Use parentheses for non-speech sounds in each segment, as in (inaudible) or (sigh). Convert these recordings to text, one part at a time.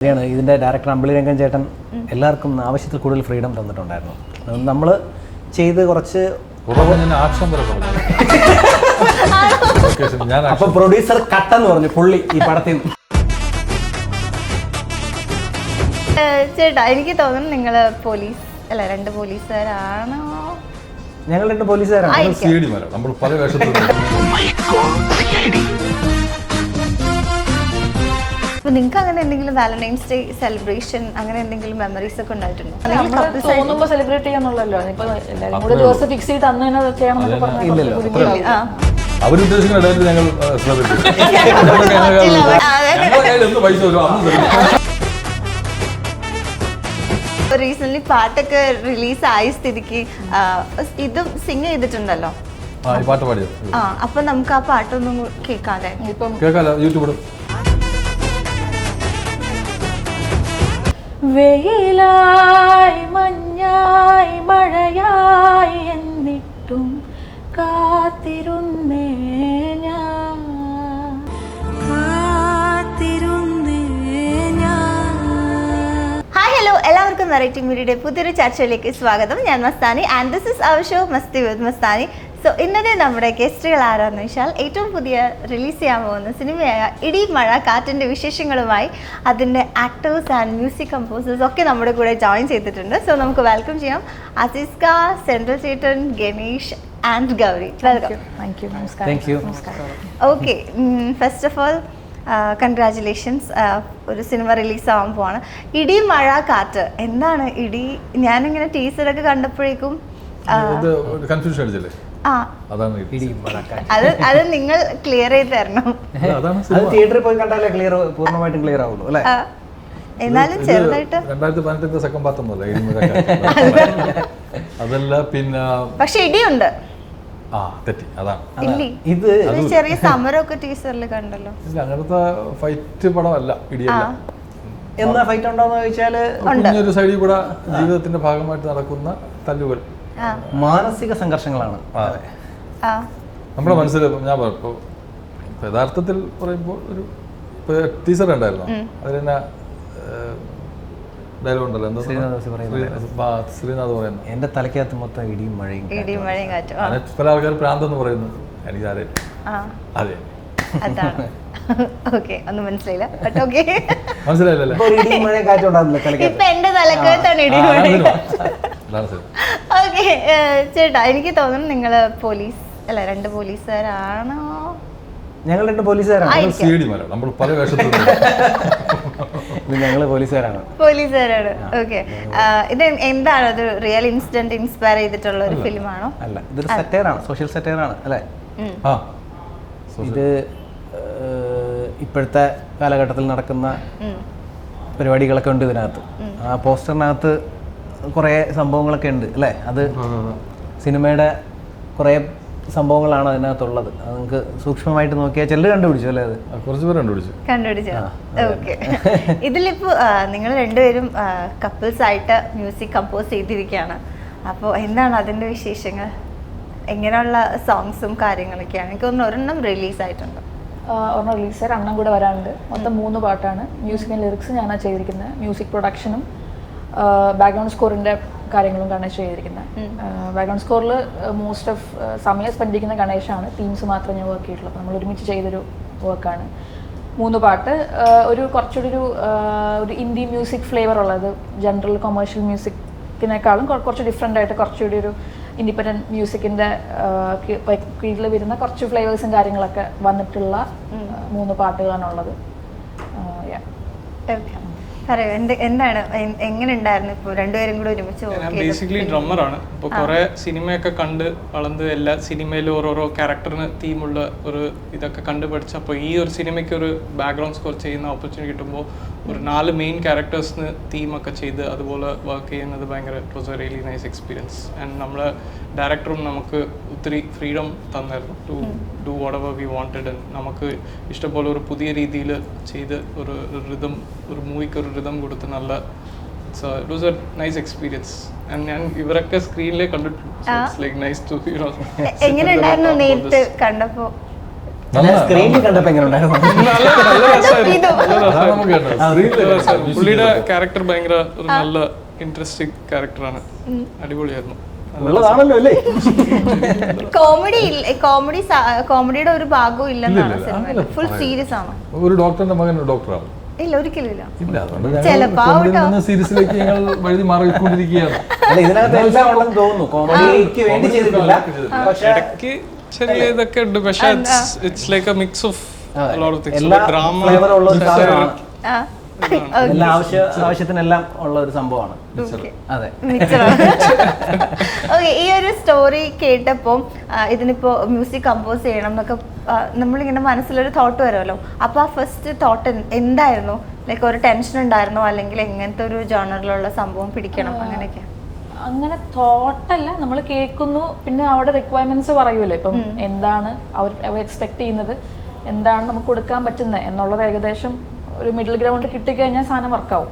ശരിയാണ് ഇതിന്റെ ഡയറക്ടർ അമ്പിളിരംഗൻ ചേട്ടൻ എല്ലാവർക്കും ആവശ്യത്തിൽ കൂടുതൽ ഫ്രീഡം തന്നിട്ടുണ്ടായിരുന്നു. നമ്മൾ ചെയ്ത് കുറച്ച് അപ്പൊ പ്രൊഡ്യൂസർ കട്ടെന്ന് പറഞ്ഞു പുള്ളി ഈ പടത്തിൽ ചേട്ടാ എനിക്ക് തോന്നുന്നു നിങ്ങൾ പോലീസ് അല്ല രണ്ട് പോലീസുകാരാണോ? ഞങ്ങൾ രണ്ട് പോലീസുകാരാണ്. നമ്മൾ പല വേഷത്തിൽ അപ്പൊ നിങ്ങൾക്ക് അങ്ങനെ എന്തെങ്കിലും വാലന്റൈൻസ് ഡേ സെലിബ്രേഷൻ അങ്ങനെ എന്തെങ്കിലും മെമ്മറീസ് ഒക്കെ ഉണ്ടായിട്ടുണ്ടോ? നിങ്ങൾ നമ്മൾ couples ആയിട്ട്- തോന്നുമ്പോ സെലിബ്രേറ്റ് ചെയ്യാന്നുള്ളല്ലോ. ഇപ്പൊ എല്ലാരും കൂടെ ദിവസം ഫിക്സ് ചെയ്ത് അന്ന് തന്നെ. ആ. ഞങ്ങൾ (laughs) സെലിബ്രേറ്റ് അതെ. ഞങ്ങളുടെ കയ്യിൽ എന്ത് പൈസ വരും. അന്ന് തരും. റീസെന്റ് പാട്ടൊക്കെ റിലീസ് ആയ സ്ഥിതിക്ക് ആ, ഇതും സിംഗ് ചെയ്തിട്ടുണ്ടല്ലോ. ആ ഈ പാട്ട് പാടിയത് ആ അപ്പൊ നമുക്ക് ആ പാട്ടൊന്നും കേൾക്കാതെ ഇപ്പം കേൾക്കാലോ യൂട്യൂബിലും വെയിലായി മഞ്ഞായി മഴയായി എന്നിട്ടും കാത്തിരുന്നേ ഞാൻ. ഹലോ എല്ലാവർക്കും വെറൈറ്റി മീഡിയയുടെ പുതിയൊരു ചർച്ചയിലേക്ക് സ്വാഗതം. ഞാൻ Mastani and this is our show Masti with Mastani so ഇന്നത്തെ നമ്മുടെ ഗസ്റ്റുകൾ ആരാന്ന് വെച്ചാൽ ഏറ്റവും പുതിയ റിലീസ് ചെയ്യാൻ പോകുന്ന സിനിമയായ ഇടി മഴ കാറ്റിന്റെ വിശേഷങ്ങളുമായി അതിന്റെ ആക്ടേഴ്സ് ആൻഡ് മ്യൂസിക് കമ്പോസേഴ്സ് ഒക്കെ നമ്മുടെ കൂടെ ജോയിൻ ചെയ്തിട്ടുണ്ട്. സോ നമുക്ക് വെൽക്കം ചെയ്യാം അസിസ്ക സെൻട്രൽ ചേട്ടൻ Ganesh and Gauri. Welcome thank you നമസ്കാരം. Thank you. Okay first of all congratulations ഒരു സിനിമ റിലീസ് ആവാൻ പോവാണ്. ഇടി മഴ കാറ്റ് എന്താണ് ഇടി? ഞാനിങ്ങനെ ടീച്ചറൊക്കെ കണ്ടപ്പോഴേക്കും കൺഫ്യൂഷൻ അടിച്ചല്ലേ? അതാണ്. അത് അത് നിങ്ങൾ ക്ലിയർ ചെയ്ത് തരണം. അതാണ് അത് തിയേറ്ററിൽ പോയി കണ്ടാലേ ക്ലിയർ പൂർണമായിട്ടും ക്ലിയർ ആവുള്ളൂ അല്ലേ? എന്നാലും ചെറുതായിട്ട് രണ്ടായിരത്തി പതിനെട്ടിന്റെ സെക്കൻഡ് പാർട്ടൊന്നുമല്ല ഇടിമുഴ (laughs) അതല്ല പിന്നെ പക്ഷെ ഇടിയുണ്ട്. ആ തെറ്റി അതാണ്. ഇല്ലി. ഇത് ചെറിയ (laughs) സമരമൊക്കെ ടീച്ചറിൽ കണ്ടല്ലോ. അങ്ങനത്തെ ഫൈറ്റ് പടമല്ല ഇടിയല്ല. എന്നാ ഫൈറ്റ് ഉണ്ടോന്ന് ചോദിച്ചാൽ സൈഡിൽ കൂടെ ജീവിതത്തിന്റെ ഭാഗമായിട്ട് നടക്കുന്ന തല്ലുകൾ. മാനസിക സംഘർഷങ്ങളാണ്. നമ്മുടെ മനസ്സിൽ ഞാൻ പറഞ്ഞു ഇപ്പോൾ യഥാർത്ഥത്തിൽ പറയുമ്പോൾ ഒരു ടീച്ചർ ഉണ്ടായിരുന്നു. പറയുന്നു എന്റെ തലയ്ക്കകത്ത് മൊത്തം ഇടിയും മഴയും പല ആൾക്കാർ പ്രാന്തെന്ന് പറയുന്നു. എനിക്ക് അതെ. അതാണ്. (laughs) ഓക്കെ ഒന്നും മനസ്സിലായില്ല. ബട്ട് ഓക്കെ മനസ്സിലായില്ലല്ലേ? ഇപ്പൊ എന്റെ തലക്കകത്താണ് ഇടിയും മഴയും. ഓക്കെ ചേട്ടാ എനിക്ക് തോന്നുന്നു നിങ്ങൾ പോലീസ് അല്ല രണ്ട് പോലീസുകാരാണോ? ഞങ്ങൾ രണ്ട് പോലീസുകാരാണ്. നമ്മൾ പല ഞങ്ങൾ പോലീസുകാരാണ്. പോലീസുകാരാണ്. ഓക്കെ. ഇത് എന്താണ്? ഒരു റിയൽ ഇൻസിഡന്റ് ഇൻസ്പയർ ചെയ്തിട്ടുള്ള ഒരു ഫിലിമാണോ? അല്ല ഇതൊരു സറ്റയറാണ് സോഷ്യൽ സറ്റയറാണ് അല്ലേ? ആ. ഇത് ഇപ്പോഴത്തെ കാലഘട്ടത്തിൽ നടക്കുന്ന പരിപാടികളൊക്കെ ഉണ്ട് ഇതിനകത്ത്. ആ പോസ്റ്ററിനകത്ത് കുറേ സംഭവങ്ങളൊക്കെ ഉണ്ട് അല്ലേ? അത് സിനിമയുടെ കുറേ സംഭവങ്ങളാണ് അതിനകത്തുള്ളത്. അത് നിങ്ങൾക്ക് സൂക്ഷ്മമായിട്ട് നോക്കിയാൽ ചിലർ കണ്ടുപിടിച്ചു അല്ലേ അത്? കുറച്ച് പേര് കണ്ടുപിടിച്ചു. കണ്ടുപിടിച്ചു. ഓക്കെ. ഇതിലിപ്പോ നിങ്ങൾ രണ്ടുപേരും കപ്പിൾസ് ആയിട്ട് മ്യൂസിക് കമ്പോസ് ചെയ്തിരിക്കുകയാണ്. അപ്പോൾ എന്താണ് അതിന്റെ വിശേഷങ്ങൾ? എങ്ങനെയുള്ള സോങ്സും കാര്യങ്ങളൊക്കെയാണ്? എനിക്ക് തോന്നുന്നു ഒരെണ്ണം റിലീസ് ആയിട്ടുണ്ട്. ഒരെണ്ണം റിലീസ് രണ്ടെണ്ണം കൂടെ വരാനുണ്ട്. മൊത്തം മൂന്ന് പാട്ടാണ്. മ്യൂസിക് ആൻഡ് ലിറിക്സ് ഞാനാണ് ചെയ്തിരിക്കുന്നത്. മ്യൂസിക് പ്രൊഡക്ഷനും ബാക്ക്ഗ്രൗണ്ട് സ്കോറിന്റെ കാര്യങ്ങളും ഗണേഷ് ചെയ്തിരിക്കുന്നത്. ബാക്ക്ഗ്രൗണ്ട് സ്കോറിൽ മോസ്റ്റ് ഓഫ് സമയം സ്പെൻഡ് ചെയ്യുന്ന ഗണേഷാണ്. തീംസ് മാത്രം ഞാൻ വർക്ക് ചെയ്തിട്ടുള്ളൂ. നമ്മൾ ഒരുമിച്ച് ചെയ്തൊരു വർക്കാണ് മൂന്ന് പാട്ട്. ഒരു കുറച്ചുകൂടി ഒരു ഒരു ഇന്ത്യൻ മ്യൂസിക് ഫ്ലേവർ ഉള്ളത് ജനറൽ കൊമേഴ്ഷ്യൽ മ്യൂസിക്കിനേക്കാളും കുറച്ച് ഡിഫറെന്റ് ആയിട്ട് കുറച്ചുകൂടി ഒരു ഇൻഡിപെൻഡന്റ് മ്യൂസിക്കിന്റെ കീഴിൽ വരുന്ന കുറച്ച് ഫ്ലേവേഴ്സും കാര്യങ്ങളൊക്കെ വന്നിട്ടുള്ള മൂന്ന് പാട്ടുകളാണുള്ളത്. Okay. പറയൂ എന്ത് എന്താണ് എങ്ങനെ ഉണ്ടായിരുന്നു ഇപ്പോൾ രണ്ടുപേരും കൂടെ ഒരുമിച്ച്? ബേസിക്കലി ഡ്രമ്മറാണ് ഇപ്പോൾ കുറേ സിനിമയൊക്കെ കണ്ട് വളർന്ന് എല്ലാ സിനിമയിലും ഓരോരോ ക്യാരക്ടറിന് തീമുള്ള ഒരു ഇതൊക്കെ കണ്ട് പഠിച്ച അപ്പോൾ ഈ ഒരു സിനിമയ്ക്ക് ഒരു ബാക്ക്ഗ്രൗണ്ട് സ്കോർ ചെയ്യുന്ന ഓപ്പർച്യൂണിറ്റി കിട്ടുമ്പോൾ ഒരു നാല് മെയിൻ ക്യാരക്ടേഴ്സിന് തീമൊക്കെ ചെയ്ത് അതുപോലെ വർക്ക് ചെയ്യുന്നത് ഭയങ്കര it was a really nice experience and നമ്മളെ ഡയറക്ടറും നമുക്ക് ഒത്തിരി ഫ്രീഡം തന്നായിരുന്നു to do whatever we wanted നമുക്ക് ഇഷ്ടപോലെ ഒരു പുതിയ രീതിയിൽ ചെയ്ത് ഒരു റിതം ഒരു മൂവിക്ക് ഒരു റിതം കൊടുത്ത് നല്ല so it was a nice experience and ഞാൻ ഇവരൊക്കെ സ്ക്രീനിലേ കണ്ടിട്ടുള്ളൂ സോ ലൈക്ക് നൈസ് ടു എങ്ങനെ ഉണ്ടായിരുന്നു നേരിട്ട് കണ്ടപ്പോ? സ്ക്രീനിൽ കണ്ടപ്പോ എങ്ങനെ ഉണ്ടായിരുന്നു. (laughs) പുള്ളിയുടെ ക്യാരക്ടർ ഭയങ്കര ഒരു നല്ല ഇൻട്രസ്റ്റിംഗ് ക്യാരക്ടറാണ് അടിപൊളിയായിരുന്നു. ഉള്ളതാണല്ലോ അല്ലേ? കോമഡി കോമഡി കോമഡിയുടെ ഒരു ഭാഗവും ഇല്ലെന്നാണ് ഫുൾ. സീരിയസ് ആണ്. ഒരു ഡോക്ടറിന്റെ മകൻ ഡോക്ടറാണ് ഇല്ല ഒരിക്കലും ഇല്ല. സീരീസിലേക്ക് ഞങ്ങൾ വഴുതി മാറിക്കൊണ്ടിരിക്കുകയാണ്. ഇതിനകത്ത് എല്ലാം ഉണ്ടെന്ന് തോന്നുന്നു. കോമഡിക്ക് വേണ്ടി ചെയ്തിട്ടില്ല. പക്ഷെ ചെറിയ ഇതൊക്കെ ഉണ്ട്. പക്ഷെ it's like a mix of drama ഉള്ള ഒരു സാധനമാണ് ആ. എല്ലാ ആവശ്യ ആവശ്യത്തിനെല്ലാം ഉള്ള ഒരു സംഭവമാണ്. അതെ. ഓക്കെ ഈ ഒരു സ്റ്റോറി കേട്ടപ്പോൾ ഇതിനിപ്പോ മ്യൂസിക് കമ്പോസ് ചെയ്യണം എന്നൊക്കെ നമ്മളിങ്ങനെ മനസ്സിലൊരു തോട്ട് വരുമല്ലോ. അപ്പോൾ ആ ഫസ്റ്റ് തോട്ട് എന്തായിരുന്നു? ലൈക്ക് ഒരു ടെൻഷൻ ഉണ്ടായിരുന്നോ? അല്ലെങ്കിൽ എങ്ങനത്തെ ഒരു ജേണറിലുള്ള സംഭവം പിടിക്കണം? അങ്ങനെയൊക്കെ. അങ്ങനെ തോട്ടല്ല നമ്മൾ കേൾക്കുന്നു പിന്നെ അവിടെ റിക്വയർമെന്റ്സ് പറയൂലേ? ഇപ്പം എന്താണ് അവർ അവർ എക്സ്പെക്ട് ചെയ്യുന്നത്? എന്താണ് നമുക്ക് കൊടുക്കാൻ പറ്റുന്നത്? എന്നുള്ളത് ഏകദേശം ഒരു മിഡിൽ ഗ്രൗണ്ട് കിട്ടിക്കഴിഞ്ഞാൽ സാധനം വർക്കാവും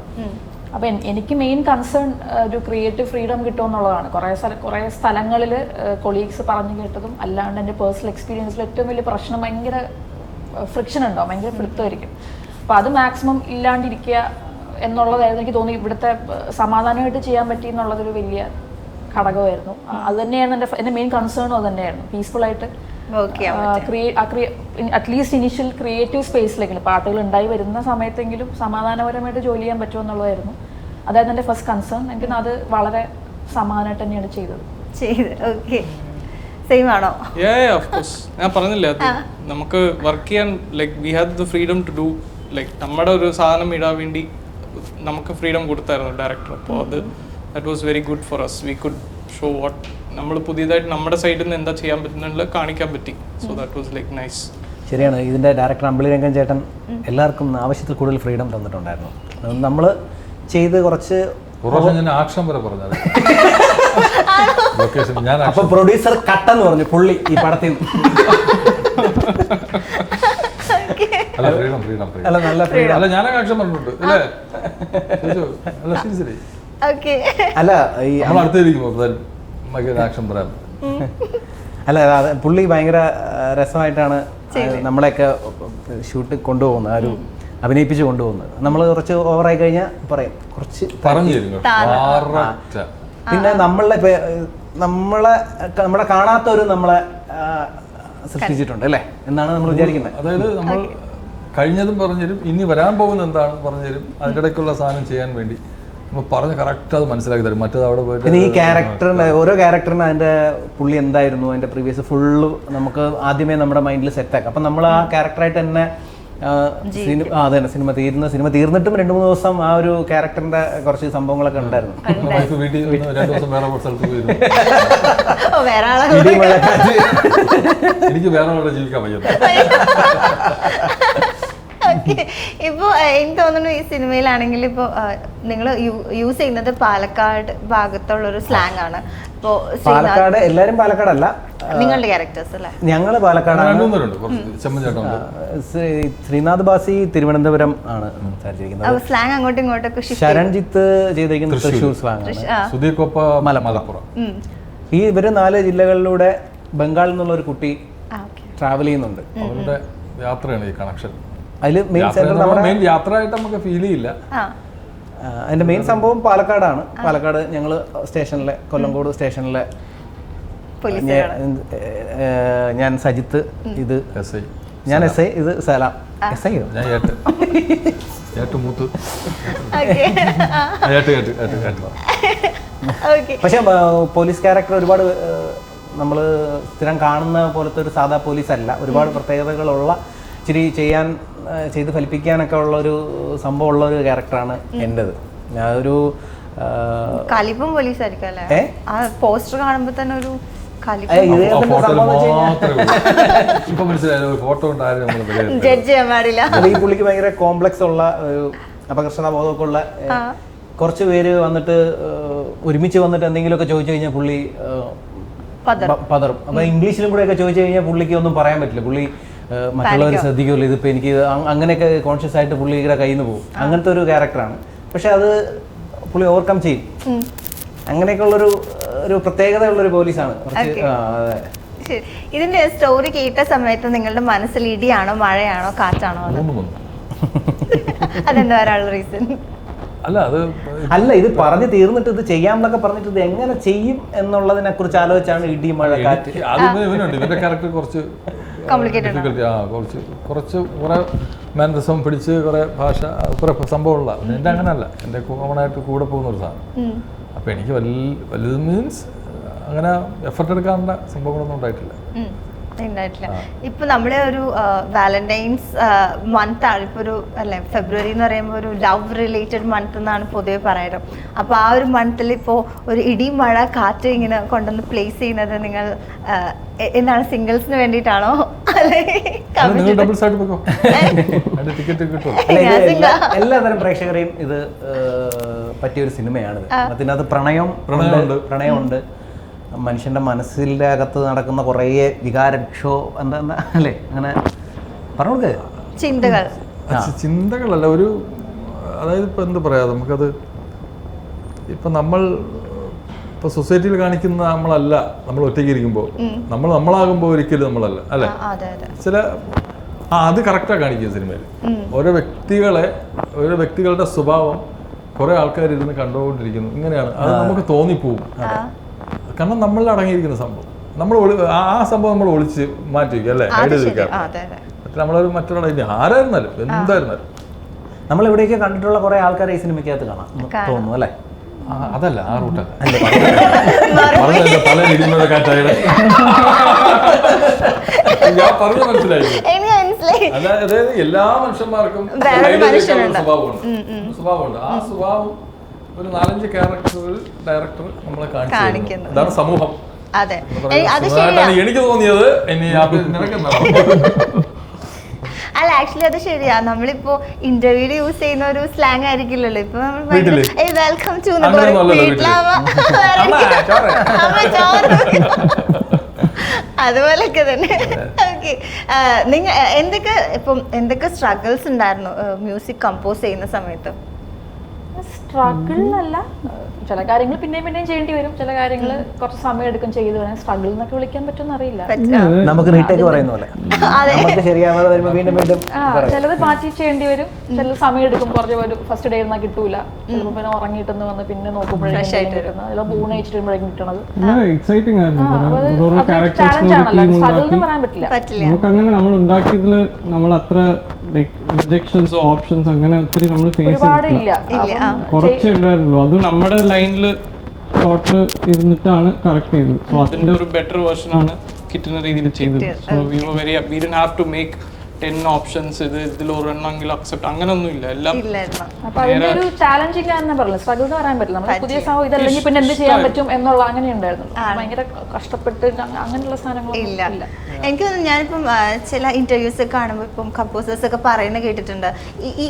അപ്പൊ എനിക്ക് മെയിൻ കൺസേൺ ഒരു ക്രിയേറ്റീവ് ഫ്രീഡം കിട്ടുമെന്നുള്ളതാണ്. കുറേ സ്ഥല കുറേ സ്ഥലങ്ങളിൽ കൊളീഗ്സ് പറഞ്ഞു കേട്ടതും അല്ലാണ്ട് എന്റെ പേഴ്സണൽ എക്സ്പീരിയൻസിൽ ഏറ്റവും വലിയ പ്രശ്നം ഭയങ്കര ഫ്രിക്ഷൻ ഉണ്ടാവും ഭയങ്കര പിടുത്തമായിരിക്കും. അപ്പൊ അത് മാക്സിമം ഇല്ലാണ്ടിരിക്കുക എന്നുള്ളതായിരുന്നു എനിക്ക് തോന്നി ഇവിടുത്തെ സമാധാനമായിട്ട് ചെയ്യാൻ പറ്റി എന്നുള്ളതൊരു വലിയ ഘടകമായിരുന്നു. അത് തന്നെയാണ് എന്റെ എന്റെ മെയിൻ കൺസേണും അത് തന്നെയായിരുന്നു പീസ്ഫുൾ ആയിട്ട് okay at least initial creative സ്പേസിലെങ്കിലും പാട്ടുകൾ ഉണ്ടായി വരുന്ന സമയത്തെങ്കിലും സമാധാനപരമായിട്ട് ജോലി ചെയ്യാൻ പറ്റുമോ എന്നുള്ളതായിരുന്നു. അതായത് എന്റെ ഫസ്റ്റ് കൺസേൺ എനിക്ക് അത് വളരെ സമാധാനമായിട്ട് തന്നെയാണ് ചെയ്തത്. ചെയ്ത് ഓക്കെ സെയിം ആണോ? യാ ഓഫ് കോഴ്സ് ഞാൻ പറഞ്ഞില്ല അത്? നമുക്ക് വർക്ക് ചെയ്യാൻ like we have the freedom to do like നമ്മുടെ ഒരു സാധനം ഇടാൻ വേണ്ടി നമുക്ക് ഫ്രീഡം കൊടുത്തായിരുന്നു ഡയറക്ടർ അപ്പോൾ അത് that was very good for us we could show what നമ്മൾ പുതിയതായിട്ട് നമ്മുടെ സൈഡിൽ നിന്ന് എന്താ ചെയ്യാൻ പറ്റുന്നുള്ളത് കാണിക്കാൻ പറ്റി. So that was like nice ശരിയാണ്. ഇതിന്റെ ഡയറക്ടർ അമ്പിളി രംഗൻ ചേട്ടൻ എല്ലാവർക്കും ആവശ്യത്തിൽ കൂടുതൽ ഫ്രീഡം തന്നിട്ടുണ്ടായിരുന്നു. നമ്മൾ ചെയ്ത് കുറച്ച് ഞാൻ ആക്ഷൻ വരെ പറഞ്ഞത് ലൊക്കേഷൻ (laughs) ഞാൻ അപ്പൊ പ്രൊഡ്യൂസർ കട്ടെന്ന് പറഞ്ഞു പുള്ളി ഈ പടത്തിൽ (laughs) അല്ല ഫ്രീഡം ഫ്രീഡം ഫ്രീഡം അല്ല നല്ല ഫ്രീഡം അല്ല ഞാൻ ആക്ഷൻ പറഞ്ഞിട്ടുണ്ട്. അല്ലേ? അല്ല ഈ ആക്ഷൻ പറയാം. അല്ല പുള്ളി ഭയങ്കര രസമായിട്ടാണ് നമ്മളെയൊക്കെ ഷൂട്ട് കൊണ്ടുപോകുന്നത് ആ ഒരു അഭിനയിപ്പിച്ച് കൊണ്ടുപോകുന്നത്. നമ്മൾ കുറച്ച് ഓവറായി കഴിഞ്ഞാൽ പറയും കുറച്ച് പറഞ്ഞു. പിന്നെ നമ്മളെ നമ്മളെ നമ്മളെ കാണാത്തൊരു നമ്മളെ സൃഷ്ടിച്ചിട്ടുണ്ട് അല്ലേ? എന്നാണ് നമ്മൾ വിചാരിക്കുന്നത്. അതായത് നമ്മൾ കഴിഞ്ഞതും പറഞ്ഞുതരും ഇനി വരാൻ പോകുന്ന എന്താണ് പറഞ്ഞുതരും അതിന്റെ ഇടയ്ക്കുള്ള സാധനം ചെയ്യാൻ വേണ്ടി. നമ്മൾ പറഞ്ഞ് കറക്റ്റ് അത് മനസ്സിലാക്കി തരും. മറ്റേത് അവിടെ പോയിട്ട് പിന്നെ ഈ ക്യാരക്ടറിന് ഓരോ ക്യാരക്ടറിന് അതിന്റെ പുള്ളി എന്തായിരുന്നു അതിന്റെ പ്രീവിയസ് ഫുള്ള് നമുക്ക് ആദ്യമേ നമ്മുടെ മൈൻഡിൽ സെറ്റാക്കാം അപ്പം നമ്മൾ ആ ക്യാരക്ടറായിട്ട് തന്നെ സിനിമ അതെ സിനിമ തീരുന്ന സിനിമ തീർന്നിട്ടും രണ്ട് മൂന്ന് ദിവസം ആ ഒരു ക്യാരക്ടറിന്റെ കുറച്ച് സംഭവങ്ങളൊക്കെ ഉണ്ടായിരുന്നു. എനിക്ക് വേറെ ജീവിക്കാൻ വയ്യത് (laughs) ഓക്കെ ഇപ്പോ ഏഹ്, എനിക്ക് തോന്നുന്നു ഈ സിനിമയിലാണെങ്കിൽ ഇപ്പോ നിങ്ങൾ യൂസ് ചെയ്യുന്നത് പാലക്കാട് ഭാഗത്തുള്ള ഒരു സ്ലാങ് ആണ് പാലക്കാട് എല്ലാരും പാലക്കാടല്ല. നിങ്ങളുടെ ക്യാരക്ടേഴ്സ് അല്ലേ? ഞങ്ങൾ പാലക്കാടാണ്. ശ്രീനാഥ് ബാസി തിരുവനന്തപുരം ആണ് സംസാരിച്ചിരിക്കുന്നത്. സ്ലാങ് അങ്ങോട്ടും ഇങ്ങോട്ടും ശരൺജിത്ത് ചെയ്തിരിക്കുന്നത് തൃശ്ശൂർ. സ്ലാങ് സുധീർ കൊപ്പ മലപ്പുറം ഈ ഇവർ നാല് ജില്ലകളിലൂടെ ബംഗാളിൽ നിന്നുള്ള ഒരു കുട്ടി ട്രാവൽ ചെയ്യുന്നുണ്ട്. അവരുടെ യാത്രയാണ് ഈ കണക്ഷൻ അതിൽ മെയിൻ സെന്റർ നമ്മുടെ മെയിൻ യാത്ര ആയിട്ട് നമുക്ക് ഫീൽ ചെയ്യില്ല. അതിന്റെ മെയിൻ സംഭവം പാലക്കാടാണ്. പാലക്കാട് ഞങ്ങൾ സ്റ്റേഷനിലെ കൊല്ലംകോട് സ്റ്റേഷനിലെ പോലീസ് ഞാൻ- ഞാൻ സജിത്ത് ഇത് എസ് ഐ ഞാൻ എസ് ഐ ഇത് സലാം. എസ് ഐ പക്ഷെ പോലീസ് ക്യാരക്ടർ ഒരുപാട് നമ്മൾ സ്ഥിരം കാണുന്ന പോലത്തെ ഒരു സാധാ പോലീസ് അല്ല ഒരുപാട് പ്രത്യേകതകളുള്ള ഇച്ചിരി ചെയ്യാൻ ചെയ്ത് ഫലിപ്പിക്കാനൊക്കെ ഉള്ള ഒരു സംഭവം ഉള്ള ഒരു ക്യാരക്ടറാണ് എന്റെത്. ഞാനൊരു ഒരു കലിപ്പും പോലീസ് ആയിരിക്കും അല്ലേ ആ പോസ്റ്റർ കാണുമ്പോൾ തന്നെ ഒരു (laughs) ഈ പുള്ളിക്ക് ഭയങ്കര കോംപ്ലക്സ് ഉള്ള ഒരു അപകർഷതാബോധമൊക്കെ ഉള്ള കുറച്ച് പേര് വന്നിട്ട് ഒരുമിച്ച് വന്നിട്ട് എന്തെങ്കിലുമൊക്കെ ചോദിച്ചു കഴിഞ്ഞാൽ പുള്ളി പതറും. അപ്പൊ ഇംഗ്ലീഷിലും കൂടെ ഒക്കെ ചോദിച്ചു കഴിഞ്ഞാൽ പുള്ളിക്ക് ഒന്നും പറയാൻ പറ്റില്ല. പുള്ളി മറ്റുള്ളവർ ശ്രദ്ധിക്കുമല്ലോ ഇതിപ്പോൾ എനിക്ക് അങ്ങനെയൊക്കെ കോൺഷ്യസ് ആയിട്ട് പുള്ളിയുടെ കയ്യിൽ നിന്ന് പോകും. അങ്ങനത്തെ ഒരു ക്യാരക്ടറാണ് പക്ഷെ അത് പുള്ളി ഓവർകം ചെയ്യും. അങ്ങനെയൊക്കെയുള്ളൊരു ഒരു പ്രത്യേകതയുള്ളൊരു പോലീസാണ്. ഇതിന്റെ സ്റ്റോറി കേട്ട സമയത്ത് നിങ്ങളുടെ മനസ്സിൽ ഇടിയാണോ മഴയാണോ കാറ്റാണോ അതെന്താ റീസൺ അല്ല അത് അല്ല ഇത് പറഞ്ഞു തീർന്നിട്ട് ഇത് ചെയ്യാമെന്നൊക്കെ പറഞ്ഞിട്ട് ഇത് എങ്ങനെ ചെയ്യും എന്നുള്ളതിനെ കുറിച്ച് ആലോചിച്ചാണ് ഇടി മഴ കാറ്റ്. ഇവനുണ്ട്. ഇവന്റെ ക്യാരക്ടർ കുറച്ച് ആ കുറച്ച് കുറച്ച് കുറെ മാനറിസം പിടിച്ച് കുറെ ഭാഷ കുറെ സംഭവമുള്ള. എന്റെ അങ്ങനല്ല. എന്റെ കോമണായിട്ട് കൂടെ പോകുന്ന ഒരു സാധനം. അപ്പോൾ എനിക്ക് വലിയ വലുത് മീൻസ് അങ്ങനെ എഫർട്ട് എടുക്കാനുള്ള സംഭവങ്ങളൊന്നും ഉണ്ടായിട്ടില്ല. ഉണ്ടായിട്ടില്ല. ഇപ്പൊ നമ്മുടെ ഒരു വാലന്റൈൻസ് മന്ത് ആണ്. ഇപ്പൊ ഒരു അല്ലെ ഫെബ്രുവരി എന്ന് പറയുമ്പോൾ ഒരു ലവ് റിലേറ്റഡ് മന്ത് എന്നാണ് പൊതുവെ പറയാറ് അപ്പൊ ആ ഒരു മന്തിൽ ഇപ്പോ ഒരു ഇടി മഴ കാറ്റ് ഇങ്ങനെ കൊണ്ടുവന്ന് പ്ലേസ് ചെയ്യുന്നത് നിങ്ങൾ എന്താണ് സിംഗിൾസിന് വേണ്ടിയിട്ടാണോ? single. എല്ലാതരം പ്രേക്ഷകരെയും ഇത് പറ്റിയ ഒരു സിനിമയാണിത്. അതിനകത്ത് പ്രണയം പ്രണയമുണ്ട്. പ്രണയമുണ്ട്. മനുഷ്യന്റെ മനസ്സിന്റെ അകത്ത് നടക്കുന്ന കുറേ വികാരക്ഷോ എന്താ അല്ലേ? അങ്ങനെ പറഞ്ഞോൾക്ക് ചിന്തകൾ. ചിന്തകളല്ല ഒരു അതായത് ഇപ്പം എന്ത് പറയാ നമുക്കത് ഇപ്പം നമ്മൾ ഇപ്പൊ സൊസൈറ്റിയിൽ കാണിക്കുന്ന നമ്മളല്ല നമ്മൾ ഒറ്റയ്ക്ക് ഇരിക്കുമ്പോൾ നമ്മൾ നമ്മളാകുമ്പോൾ ഒരിക്കലും നമ്മളല്ല അല്ലേ? അതെ അതെ. ചില ആ അത് കറക്റ്റാണ് കാണിക്കുക സിനിമയിൽ. ഓരോ വ്യക്തികളെ ഓരോ വ്യക്തികളുടെ സ്വഭാവം കുറെ ആൾക്കാർ ഇരുന്ന് കണ്ടുകൊണ്ടിരിക്കുന്നു. ഇങ്ങനെയാണ്. അത് നമുക്ക് തോന്നിപ്പോവും. കാരണം നമ്മളിൽ അടങ്ങിയിരിക്കുന്ന സംഭവം. നമ്മൾ ആ ആ സംഭവം നമ്മൾ ഒളിച്ച് മാറ്റി വയ്ക്കും അല്ലേ ഹൈഡ് ചെയ്ത് നമ്മളൊരു മറ്റൊരാളെ ആരായിരുന്നാലും എന്തായിരുന്നാലും. നമ്മൾ എവിടെയൊക്കെ കണ്ടിട്ടുള്ള കുറെ ആൾക്കാരെ ഈ സിനിമയ്ക്കകത്ത് കാണാം. തോന്നുന്നു അല്ലേ? അതല്ല ആ റൂട്ടല്ല (laughs) പറഞ്ഞല്ലോ പല ഇടിമഴ കാറ്റായുടെ ഞാൻ പറഞ്ഞു മനസ്സിലായി. എനിക്ക് മനസ്സിലായി. അതായത് അതായത് എല്ലാ മനുഷ്യന്മാർക്കും സ്വഭാവമുണ്ട്. സ്വഭാവമുണ്ട്. ആ സ്വഭാവം ഒരു നാലഞ്ച് ക്യാരക്ടറുകൾ ഡയറക്ടർ നമ്മളെ കാണിക്കുന്നു. ഇതാണ് സമൂഹം. അതെ. അത് ശരിയാ. സുഖമായിട്ടാണ് എനിക്ക് തോന്നിയത്. ഇനി (laughs) അല്ല ആക്ച്വലി അത് ശരിയാ. നമ്മളിപ്പോ ഇന്റർവ്യൂൽ യൂസ് ചെയ്യുന്ന ഒരു സ്ലാങ് ആയിരിക്കില്ലല്ലോ. ഇപ്പൊ? Welcome to. (laughs) അതുപോലൊക്കെ തന്നെ. ഓക്കെ നിങ്ങൾ എന്തൊക്കെ ഇപ്പം എന്തൊക്കെ സ്ട്രഗിൾസ് ഉണ്ടായിരുന്നു മ്യൂസിക് കമ്പോസ് ചെയ്യുന്ന സമയത്ത്? സ്ട്രഗിൾ അല്ല ചില കാര്യങ്ങൾ പിന്നെയും പിന്നെയും ചെയ്യേണ്ടി വരും. ചില കാര്യങ്ങൾ കുറച്ച് സമയം എടുക്കും ചെയ്തു വരാൻ. സ്ട്രഗിൾ എന്നൊക്കെ വിളിക്കാൻ പറ്റുമെന്ന് അറിയില്ല. നമുക്ക് റീടേക്ക് പറയുന്ന പോലെ. ശരിയാവാതെ വരുമ്പോൾ വീണ്ടും വീണ്ടും ആ ചിലത് മാറ്റി ചെയ്യേണ്ടി വരും. ചിലത് സമയം എടുക്കും. കുറച്ച് ഒരു ഫസ്റ്റ് ഡേ ഇരുന്നാൽ കിട്ടൂല. ചിലപ്പോൾ പിന്നെ ഉറങ്ങിയിട്ടെന്ന് വന്ന് പിന്നെ നോക്കുമ്പോഴേക്കും കിട്ടണത്. എക്സൈറ്റിംഗ് ആയിരുന്നു. ചാലഞ്ച് ആണല്ലോ. സ്ട്രഗിൾ എന്ന് പറയാൻ പറ്റില്ല. പറ്റില്ല. നമുക്ക് അങ്ങനെ നമ്മൾ ഉണ്ടാക്കിയതിൽ നമ്മൾ അത്ര റിജക്ഷൻസ് ഓപ്ഷൻസ് അങ്ങനെ ഒത്തിരി നമ്മൾ ഫേസ് കുറച്ചേ ഉണ്ടായിരുന്നുള്ളൂ. അത് നമ്മുടെ ലൈനിൽ ഷോർട്ട് ഇരുന്നിട്ടാണ് കറക്റ്റ് ചെയ്തത്. സോ അതിന്റെ ഒരു ബെറ്റർ വേർഷൻ ആണ് കിട്ടുന്ന രീതിയിൽ ചെയ്തത്. So we were very we didn't have to make ten options ഇത് ഇതിൽ ഒരെണ്ണമെങ്കിലും അക്സെപ്റ്റ് അങ്ങനൊന്നും ഇല്ല. എല്ലാം ചാലഞ്ചിങ് ആണെന്ന് പറഞ്ഞില്ല സ്ട്രഗിൾ എന്ന് പറയാൻ പറ്റില്ല. നമ്മൾ പുതിയ സാധനം ഇതല്ലെങ്കിൽ പിന്നെ എന്ത് ചെയ്യാൻ പറ്റും എന്നുള്ള അങ്ങനെ ഉണ്ടായിരുന്നു. ഭയങ്കര കഷ്ടപ്പെട്ട് അങ്ങനെയുള്ള സാധനങ്ങളൊന്നും ഇല്ല. എനിക്ക് തോന്നുന്നു ഞാനിപ്പം ചില ഇന്റർവ്യൂസ് കാണുമ്പോൾ ഇപ്പം കമ്പോസേഴ്സ് ഒക്കെ പറയുന്നത് കേട്ടിട്ടുണ്ട്.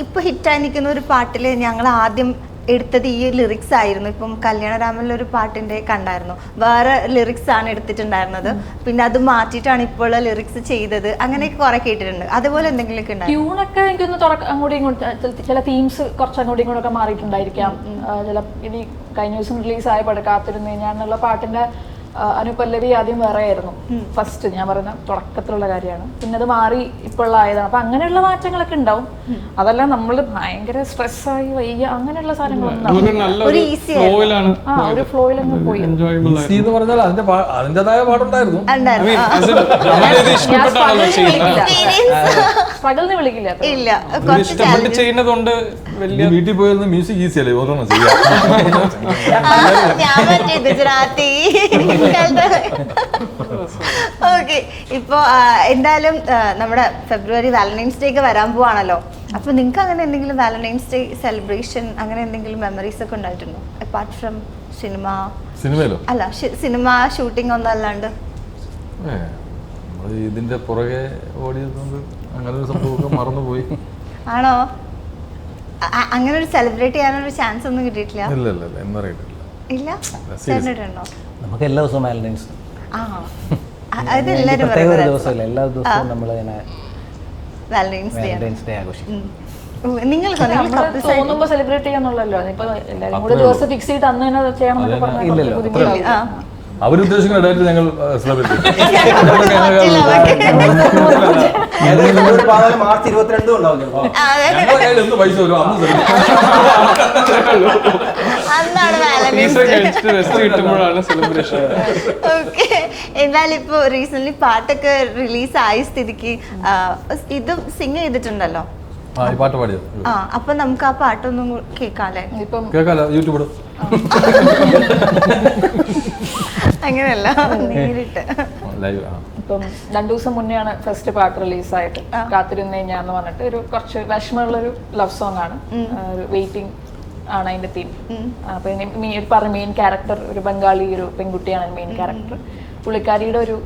ഇപ്പൊ ഹിറ്റായി നിൽക്കുന്ന ഒരു പാട്ടിൽ ഞങ്ങൾ ആദ്യം എടുത്തത് ഈ ലിറിക്സ് ആയിരുന്നു. ഇപ്പം കല്യാണരാമനിലെ ഒരു പാട്ടിന്റെ കണ്ടായിരുന്നു. വേറെ ലിറിക്സ് ആണ് എടുത്തിട്ടുണ്ടായിരുന്നത്. പിന്നെ അത് മാറ്റിയിട്ടാണ് ഇപ്പോൾ ലിറിക്സ് ചെയ്തത്. അങ്ങനെയൊക്കെ കുറെ കേട്ടിട്ടുണ്ട്. അതുപോലെ എന്തെങ്കിലുമൊക്കെ ട്യൂണൊക്കെ എനിക്കൊന്ന് അങ്ങോട്ടും ഇങ്ങോട്ടും ചില- തീംസ് കുറച്ച് അങ്ങോട്ടും ഇങ്ങോട്ടൊക്കെ മാറിയിട്ടുണ്ടായിരിക്കാം. ചില ഇനി കഴിഞ്ഞ ദിവസം റിലീസ് ആയ കാത്തിരുന്നു ഞാൻ എന്നുള്ള പാട്ടിന്റെ അനുപല്ലവി ആദ്യം വേറെ ആയിരുന്നു. ഫസ്റ്റ് ഞാൻ പറയുന്ന തുടക്കത്തിലുള്ള കാര്യമാണ്. പിന്നെ അത് മാറി ഇപ്പോഴുള്ള ആയതാണ് അപ്പൊ അങ്ങനെയുള്ള മാറ്റങ്ങളൊക്കെ ഉണ്ടാവും. അതല്ല നമ്മൾ ഭയങ്കര സ്ട്രെസ്സായി വയ്യ. അങ്ങനെയുള്ള സാധനങ്ങളൊന്നും ആ ഒരു ഫ്ലോയിൽ അങ്ങ് പോയി. എന്ന് പറഞ്ഞാൽ അതിന്റെ അതിന്റേതായ പാടുണ്ടായിരുന്നു. സ്ട്രഗിൾ എന്ന് വിളിക്കില്ല. ഇല്ല. ചെയ്യുന്നതുകൊണ്ട് വലിയ വീട്ടിൽ പോയിരുന്ന മ്യൂസിക് ഈസി അല്ലേ? ഓരോന്നും ചെയ്യാം. ആ, ഞാൻ മറ്റേ ഗുജറാത്തി. ഓക്കെ. ഇപ്പോ എന്തായാലും നമ്മുടെ ഫെബ്രുവരി വാലന്റൈൻസ് ഡേക്ക് ഒക്കെ വരാൻ പോവാണല്ലോ. അപ്പൊ നിങ്ങൾക്ക് അങ്ങനെ എന്തെങ്കിലും വാലന്റൈൻസ് ഡേ സെലിബ്രേഷൻ അങ്ങനെ എന്തെങ്കിലും മെമ്മറീസ് ഒക്കെ ഉണ്ടായിട്ടുണ്ടോ? അപ്പാർട്ട് ഫ്രം സിനിമ സിനിമയിലോ? അല്ല സിനിമ ഷൂട്ടിംഗ് ഒന്നും അല്ലാണ്ട്. ഇതിന്റെ പുറകെ ഓടിയതുകൊണ്ട് അങ്ങനെ ഒരു സംഭവമൊക്കെ മറന്നുപോയി. ആണോ? അങ്ങനെ ഒരു സെലിബ്രേറ്റ് ചെയ്യാനൊരു ചാൻസ് ഒന്നും കിട്ടിയിട്ടില്ല. ഇല്ല ഇല്ല? ഇല്ല എന്നറിയിട്ടില്ല ഇല്ല. ചേട്ടനുണ്ടോ നമുക്ക് എല്ലാ ദിവസവും വാലന്റൈൻസ് ആ (laughs) അത് എല്ലാവരും പ്രത്യേക ഒരു ദിവസമില്ല എല്ലാ ദിവസവും നമ്മൾ ഇങ്ങനെ വാലന്റൈൻസ് ഡേ വാലന്റൈൻസ് ഡേ ആഘോഷിക്കും. തോന്നുമ്പോ സെലിബ്രേറ്റ് ചെയ്യാന്നുള്ളല്ലോ. ഇപ്പൊ എല്ലാവരും കൂടെ ദിവസം ഫിക്സ് ചെയ്ത് അന്ന് തന്നെ ചെയ്യണം അവരുദ്ദേശിക്കുന്ന ഡേറ്റ് ഞങ്ങൾ മാർച്ച് ഇരുപത്തിരണ്ടും എന്ത് പൈസ വരും എന്നാലും ഇപ്പൊ റീസെന്റ് പാട്ടൊക്കെ റിലീസ് ആയ സ്ഥിതിക്ക് ഇതും സിംഗ് ചെയ്തിട്ടുണ്ടല്ലോ. ഈ പാട്ട് പാടിയത്. ആ അപ്പൊ നമുക്ക് ആ പാട്ടൊന്നും കേൾക്കാല്ലേ? ഇപ്പം കേൾക്കാലോ യൂട്യൂബിൽ അങ്ങനെയല്ല നേരിട്ട്. ലൈവ് ആ. ഇപ്പം രണ്ടു ദിവസം മുന്നെയാണ് ഫസ്റ്റ് പാട്ട് റിലീസായിട്ട് കാത്തിരുന്ന് ഞാന്ന് പറഞ്ഞിട്ട് ഒരു കുറച്ച് വിഷമമുള്ളൊരു ലവ് സോങ് ആണ്. വെയിറ്റിംഗ് ആണ് അതിന്റെ തീം അപ്പൊ പറഞ്ഞ മെയിൻ ക്യാരക്ടർ ഒരു ബംഗാളി ഒരു പെൺകുട്ടിയാണ് മെയിൻ ക്യാരക്ടർ പുള്ളിക്കാരിയുടെ ഒരു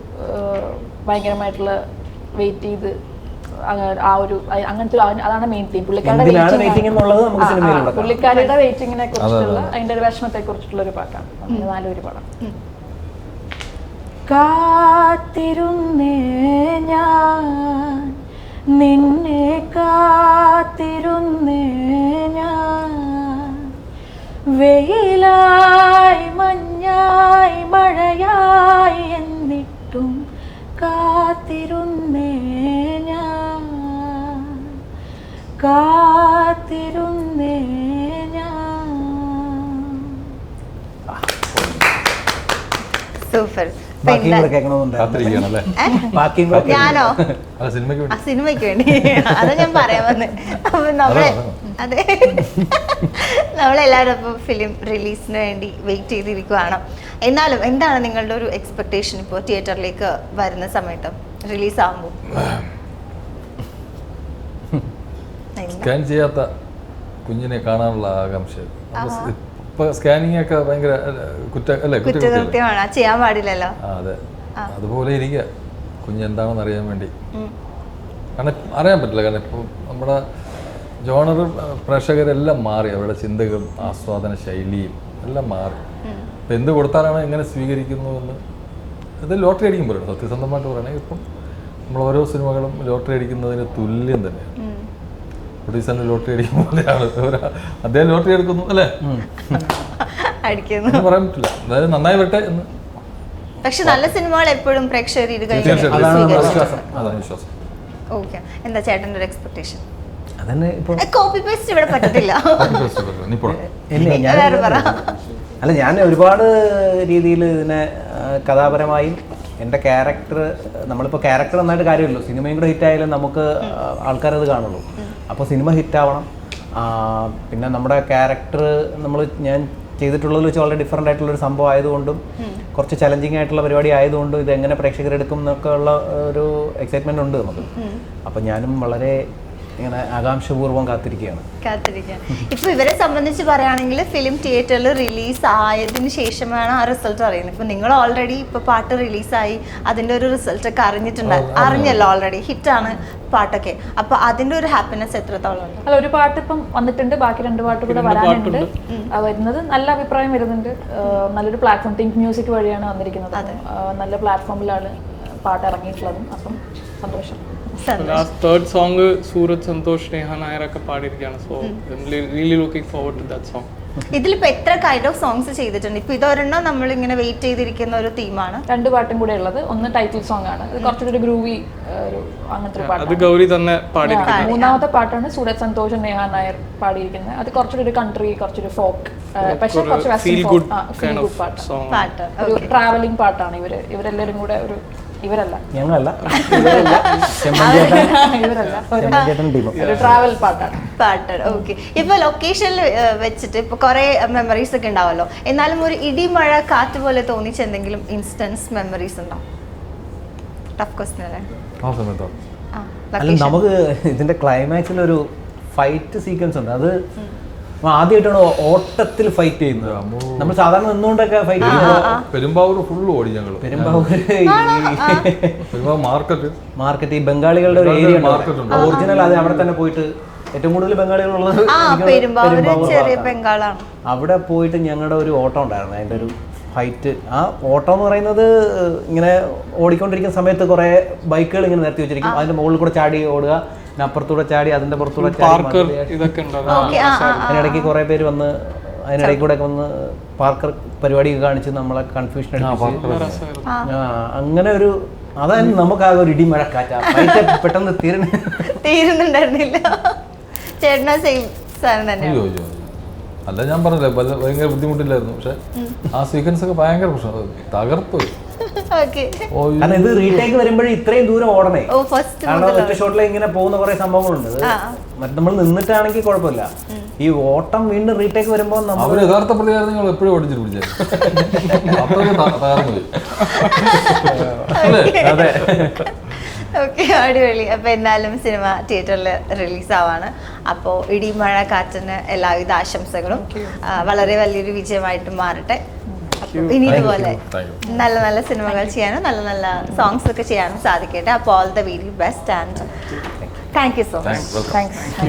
ഭയങ്കരമായിട്ടുള്ള വെയിറ്റ് ചെയ്ത് ആ ഒരു അങ്ങനത്തെ അതാണ് മെയിൻ തീം പുള്ളിക്കാരുടെ. പുള്ളിക്കാരിയുടെ വെയിറ്റിങ്ങിനെ കുറിച്ചുള്ള അതിന്റെ ഒരു വിഷമത്തെ കുറിച്ചിട്ടുള്ള ഒരു പാട്ടാണ്. നാലൊരു പടം. കാത്തിരുന്നേ ഞാൻ നിന്നെ കാത്തിരുന്നേ ഞാൻ. വെയിലായി മഞ്ഞായി മഴയായി എന്നിട്ടും കാത്തിരുന്നേ ഞാൻ. കാത്തിരുന്നേ ഞാൻ. സൂപ്പർ. ബാക്കിയും കൂടെ അല്ലേ ബാക്കിയും കൂടെ ഞാനോ? സിനിമയ്ക്ക് ആ വേണ്ടി. സിനിമയ്ക്ക് വേണ്ടി. അതാ ഞാൻ പറയാൻ വന്ന്. അപ്പൊ നമ്മളെ അതെ നമ്മളെല്ലാവരും അപ്പോൾ ഫിലിം റിലീസിന് വേണ്ടി വെയിറ്റ് ചെയ്തിരിക്കുവാണ്. എന്നാലും എന്താണ് നിങ്ങളുടെ ഒരു എക്സ്പെക്ടേഷൻ ഇപ്പോൾ തിയേറ്ററിലേക്ക് വരുന്ന സമയത്ത്? റിലീസ് ആകുമ്പോൾ സ്കാൻ ചെയ്യാത്ത കുഞ്ഞിനെ കാണാനുള്ള ആകാംക്ഷ. ഇപ്പൊ സ്കാനിങ് ഒക്കെ ഭയങ്കര കുറ്റ അല്ലേ? കുറ്റകൃത്യമാണ്. ചെയ്യാൻ പാടില്ലല്ലോ. അതെ. അതുപോലെ ഇരിക്കുക കുഞ്ഞ് എന്താണെന്ന് അറിയാൻ വേണ്ടി. കാരണം അറിയാൻ പറ്റില്ല. കാരണം ഇപ്പോൾ നമ്മുടെ ജോണർ പ്രേക്ഷകരെല്ലാം മാറി. അവരുടെ ചിന്തകളും ആസ്വാദന ശൈലിയും എല്ലാം മാറി. ഇപ്പം എന്ത് കൊടുത്താലാണ് എങ്ങനെ സ്വീകരിക്കുന്നു എന്ന്? ഇത് ലോട്ടറി അടിക്കുമ്പോഴാണ്. സത്യസന്ധമായിട്ട് പറയുകയാണെങ്കിൽ ഇപ്പം നമ്മൾ ഓരോ സിനിമകളും ലോട്ടറി അടിക്കുന്നതിന് തുല്യം തന്നെയാണ്. പ്രൊഡ്യൂസറിന് ലോട്ടറി അടിക്കുന്ന പോലെയാണ്. അദ്ദേഹം ലോട്ടറി എടുക്കുന്നു അല്ലേ? അടിക്കുന്നു. പറയാൻ പറ്റില്ല. അതായത് നന്നായി വരട്ടെ എന്ന്. പക്ഷെ നല്ല സിനിമകൾ എപ്പോഴും പ്രേക്ഷകർ വിശ്വാസം. അതാണ് വിശ്വാസം. ഓക്കെ. എന്താ ചേട്ടന്റെ ഒരു എക്സ്പെക്ടേഷൻ അതന്നെ ഇപ്പൊ കോപ്പി പേസ്റ്റ് ഇവിടെ പറ്റത്തില്ല. (laughs) അല്ല ഞാൻ ഒരുപാട് രീതിയിൽ ഇതിനെ കഥാപരമായും എന്റെ ക്യാരക്ടർ നമ്മളിപ്പോൾ ക്യാരക്ടർ നന്നായിട്ട് കാര്യമല്ലോ സിനിമയും കൂടെ ഹിറ്റായാലും നമുക്ക് ആൾക്കാരത് കാണുള്ളൂ. അപ്പോൾ സിനിമ ഹിറ്റാവണം. പിന്നെ നമ്മുടെ ക്യാരക്ടർ നമ്മൾ ഞാൻ ചെയ്തിട്ടുള്ളതിൽ വെച്ച് വളരെ ഡിഫറെന്റ് ആയിട്ടുള്ള ഒരു സംഭവം ആയതുകൊണ്ടും കുറച്ച് ചലഞ്ചിങ് ആയിട്ടുള്ള പരിപാടി ആയതുകൊണ്ടും ഇത് എങ്ങനെ പ്രേക്ഷകരെടുക്കും എന്നൊക്കെ ഉള്ള ഒരു എക്സൈറ്റ്മെന്റ് ഉണ്ട് നമുക്ക്. അപ്പോൾ ഞാനും വളരെ ഇങ്ങനെ ആകാംക്ഷപൂർവം കാത്തിരിക്കുകയാണ്. കാത്തിരിക്കുകയാണ് ഇപ്പൊ ഇവരെ സംബന്ധിച്ച് പറയുകയാണെങ്കിൽ ഫിലിം തിയേറ്ററിൽ റിലീസ് ആയതിനു ശേഷമാണ് ആ റിസൾട്ട് അറിയുന്നത്. ഇപ്പൊ നിങ്ങൾ ഓൾറെഡി ഇപ്പൊ പാട്ട് റിലീസായി അതിന്റെ ഒരു റിസൾട്ട് ഒക്കെ അറിഞ്ഞിട്ടുണ്ട്. അറിഞ്ഞല്ലോ ഓൾറെഡി ഹിറ്റാണ് പാട്ടൊക്കെ. അപ്പൊ അതിന്റെ ഒരു ഹാപ്പിനെസ് എത്രത്തോളം ഉണ്ട്? അല്ല ഒരു പാട്ട് ഇപ്പം വന്നിട്ടുണ്ട്. ബാക്കി രണ്ട് പാട്ട് കൂടെ വരാനുണ്ട്. വരുന്നത് നല്ല അഭിപ്രായം വരുന്നുണ്ട്. നല്ലൊരു പ്ലാറ്റ്ഫോം തിങ്ക് മ്യൂസിക് വഴിയാണ് വന്നിരിക്കുന്നത്. നല്ല പ്ലാറ്റ്ഫോമിലാണ് പാട്ട് ഇറങ്ങിയിട്ടുള്ളതും. അപ്പം സന്തോഷം. Last third song Sooraj Santhosh Neha Nair പാടിയിരിക്കുകയാണ്. So really looking forward to that song ഇതിലിപ്പോ എത്ര കൈൻഡ് ഓഫ് സോങ്സ് ചെയ്തിട്ടുണ്ട്? ഇപ്പൊ ഇതൊരെണ്ണം നമ്മൾ ഇങ്ങനെ വെയിറ്റ് ചെയ്തിരിക്കുന്ന ഒരു തീമാണ് രണ്ട് പാട്ടും കൂടെ ഉള്ളത്. ഒന്ന് ടൈറ്റിൽ സോങ് ആണ്. ഇത് കുറച്ചുകൂടി ഒരു ഗ്രൂവി ഒരു അങ്ങനത്തെ പാട്ട് അത് ഗൗരി തന്നെ പാടിയിരിക്കുന്നത്. മൂന്നാമത്തെ പാട്ടാണ് സൂരജ് സന്തോഷ് നേഹ നായർ പാടിയിരിക്കുന്നത്. അത് കുറച്ചുകൂടി ഒരു കൺട്രി കുറച്ചൊരു ഫോക്ക് പക്ഷെ കുറച്ച് വെസ്റ്റേൺ കൈൻഡ് ഓഫ് പാട്ട്. പാട്ട്. ഒരു ട്രാവലിംഗ് പാട്ടാണ് ഇവർ. ഇവരെല്ലാരും കൂടെ ഒരു ഇവരല്ല. ഞങ്ങളല്ല. ഇവരല്ല. ചെമ്മഞ്ചേട്ടൻ ടീമും ട്രാവൽ പാട്ടാണ് പാട്ട് ഓക്കെ ഇപ്പൊ ലൊക്കേഷനിൽ വെച്ചിട്ട് ഇപ്പൊ കുറെ മെമ്മറീസ് ഒക്കെ ഉണ്ടാവല്ലോ. എന്നാലും ഒരു ഇടിമഴ കാറ്റ് പോലെ തോന്നിച്ച എന്തെങ്കിലും ഇൻസ്റ്റൻസ് മെമ്മറീസ് ഉണ്ടോ? ടഫ് ക്വസ്റ്റ്യൻ അല്ലേ? അല്ല നമുക്ക് ഇതിന്റെ ക്ലൈമാക്സിൽ ഒരു ഫൈറ്റ് സീക്വൻസ് ഉണ്ട്. അത് ആദ്യമായിട്ടാണ് ഓട്ടത്തിൽ ഫൈറ്റ് ചെയ്യുന്നത്. നമ്മൾ സാധാരണ നിന്നുകൊണ്ടൊക്കെ ഫൈറ്റ് ചെയ്യുന്നത്. പെരുമ്പാവൂർ ഫുള്ള് ഓടി ഞങ്ങൾ പെരുമ്പാവൂർ മാർക്കറ്റ്. മാർക്കറ്റ് ഈ ബംഗാളികളുടെ ഒരു ഏരിയ. ഒറിജിനൽ അത് അവിടെ തന്നെ പോയിട്ട് ഏറ്റവും കൂടുതൽ ബംഗാളികളുള്ളത് ആ എനിക്ക് ചെറിയ ബംഗാളാണ്. അവിടെ പോയിട്ട് ഞങ്ങളുടെ ഒരു ഓട്ടം ഉണ്ടായിരുന്നു. അതിന്റെ ഒരു ഫൈറ്റ് ആ ഓട്ടം എന്ന് പറയുന്നത് ഇങ്ങനെ ഓടിക്കൊണ്ടിരിക്കുന്ന സമയത്ത് കുറേ ബൈക്കുകൾ ഇങ്ങനെ നിർത്തി വെച്ചിരിക്കും. അതിന്റെ മുകളിൽ കൂടെ ചാടി ഓടുക. പിന്നെ അപ്പുറത്തൂടെ ചാടി അതിന്റെ പുറത്തൂടെ ചാടി പാർക്കർ ഇതൊക്കെ അതിനിടയ്ക്ക് കുറെ പേര് വന്ന് അതിനിടയിൽ കൂടെ ഒക്കെ വന്ന് പാർക്കർ പരിപാടി കാണിച്ച് നമ്മളെ കൺഫ്യൂഷൻ അങ്ങനെ ഒരു അതായിരുന്നു നമുക്കാകെ ഒരു ഇടി മഴക്കാറ്റ പെട്ടെന്ന് തീരണ തീരുന്നുണ്ടായിരുന്നില്ല. ചേട്ടനോ സെയിം സാധനം തന്നെ. അല്ല ഞാൻ പറഞ്ഞില്ലേ ഭയങ്കര ബുദ്ധിമുട്ടില്ലായിരുന്നു. പക്ഷെ ആ സീക്വൻസ് ഒക്കെ ഭയങ്കര പ്രശ്നം. ഓ കാരണം ഇത് റീടേക്ക് വരുമ്പോഴേ ഇത്രയും ദൂരം ഓടണേ. ഓ ഫസ്റ്റ് കാരണം ഒറ്റ ഷോട്ടിൽ ഇങ്ങനെ പോകുന്ന കുറെ സംഭവങ്ങളുണ്ട്. മറ്റേ നമ്മൾ നിന്നിട്ടാണെങ്കിൽ കുഴപ്പമില്ല. ഈ ഓട്ടം വീണ്ടും റീടേക്ക് വരുമ്പോൾ നമ്മൾ യഥാർത്ഥ പ്രതികാരം നിങ്ങൾ എപ്പോഴും ഓടിച്ചിട്ട് പിടിച്ചത് അതെ. ഓക്കെ അടിപൊളി. അപ്പോൾ എന്തായാലും സിനിമ തിയേറ്ററിൽ റിലീസ് ആവാണ് അപ്പോൾ ഇടിമഴ കാറ്റിന് എല്ലാവിധ ആശംസകളും. വളരെ വലിയൊരു വിജയമായിട്ട് മാറട്ടെ. ഇനി ഇതുപോലെ നല്ല നല്ല സിനിമകൾ ചെയ്യാനും നല്ല നല്ല സോങ്സ് ഒക്കെ ചെയ്യാനും സാധിക്കട്ടെ. അപ്പോൾ all the very best and thank you so much thanks